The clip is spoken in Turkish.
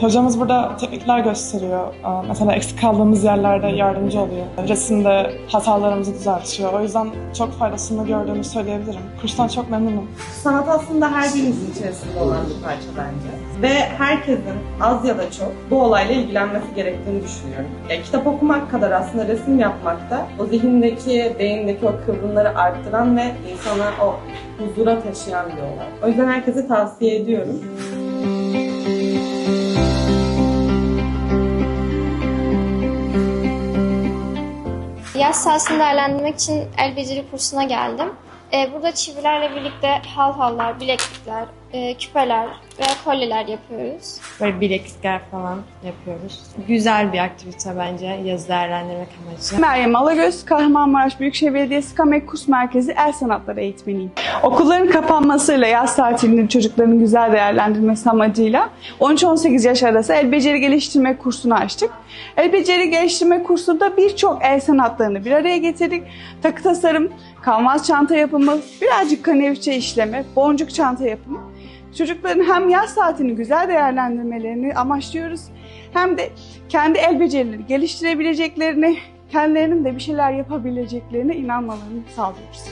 Hocamız burada teknikler gösteriyor. Mesela eksik kaldığımız yerlerde yardımcı oluyor. Resimde hatalarımızı düzeltiyor. O yüzden çok faydasını gördüğümü söyleyebilirim. Kurstan çok memnunum. Sanat aslında her birimizin içerisinde olan bir parça bence. Ve herkesin az ya da çok bu olayla ilgilenmesi gerektiğini düşünüyorum. Ya, kitap okumak kadar aslında resim yapmak da o zihindeki, beyindeki o kıvrımları arttıran ve insana o huzura taşıyan bir olay. O yüzden herkese tavsiye ediyorum. Yaz sahasını değerlendirmek için el beceri kursuna geldim. Ee, burada çivilerle birlikte halhallar, bileklikler, e, küpeler ve kolyeler yapıyoruz. Böyle bileklikler falan yapıyoruz. Güzel bir aktivite bence yazı değerlendirmek amacıyla. Meryem Alagöz, Kahramanmaraş Büyükşehir Belediyesi Kamek Kurs Merkezi El Sanatları eğitmeniyim. Okulların kapanmasıyla yaz tatilini çocukların güzel değerlendirmesi amacıyla 13-18 yaş arası el beceri geliştirme kursunu açtık. El beceri geliştirme kursunda birçok el sanatlarını bir araya getirdik. Takı tasarım, kanvas çanta yapımı, birazcık kaneviçe işleme, boncuk çanta yapımı. Çocukların hem yaz saatini güzel değerlendirmelerini amaçlıyoruz hem de kendi el becerileri geliştirebileceklerini, kendilerinin de bir şeyler yapabileceklerine inanmalarını sağlıyoruz.